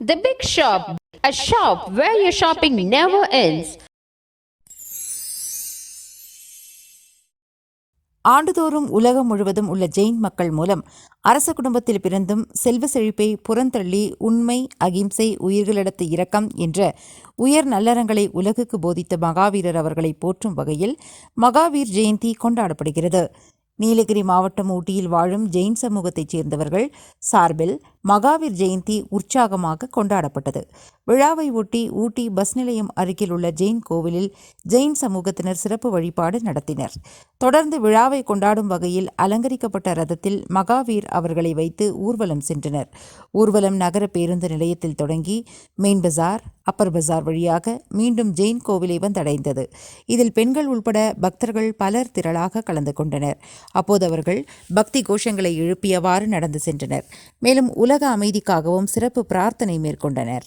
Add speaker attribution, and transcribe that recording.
Speaker 1: The Big Shop, a shop where your shopping never ends.
Speaker 2: ஆண்டுதோறும் உலகம் முழுவதும் உள்ள ஜெயின் மக்கள் மூலம் அரச குடும்பத்தில் பிறந்தும் செல்வ செழிப்பை புறந்தள்ளி உண்மை அகிம்சை உயிர்களிடத்து இரக்கம் என்ற உயர் நல்லறங்களை உலகுக்கு போதித்த மகாவீரர் அவர்களை போற்றும் வகையில் மகாவீர் ஜெயந்தி கொண்டாடப்படுகிறது. நீலகிரி மாவட்டம் ஊட்டியில் வாழும் ஜெயின் சமூகத்தைச் சேர்ந்தவர்கள் சார்பில் மகாவீர் ஜெயந்தி உற்சாகமாக கொண்டாடப்பட்டது. விழாவை ஒட்டி ஊட்டி பஸ் நிலையம் அருகில் உள்ள ஜெயின் கோவிலில் ஜெயின் சமூகத்தினர் சிறப்பு வழிபாடு நடத்தினர். தொடர்ந்து விழாவை கொண்டாடும் வகையில் அலங்கரிக்கப்பட்ட ரதத்தில் மகாவீர் அவர்களை வைத்து ஊர்வலம் சென்றனர். ஊர்வலம் நகர பேருந்து நிலையத்தில் தொடங்கி மெயின் பஜார் அப்பர் பஜார் வழியாக மீண்டும் ஜெயின் கோவிலை வந்தடைந்தது. இதில் பெண்கள் உள்பட பக்தர்கள் பலர் திரளாக கலந்து கொண்டனர். அப்போது அவர்கள் பக்தி கோஷங்களை எழுப்பியவாறு நடந்து சென்றனர். மேலும் உலக அமைதிக்காகவும் சிறப்பு பிரார்த்தனை மேற்கொண்டனர்.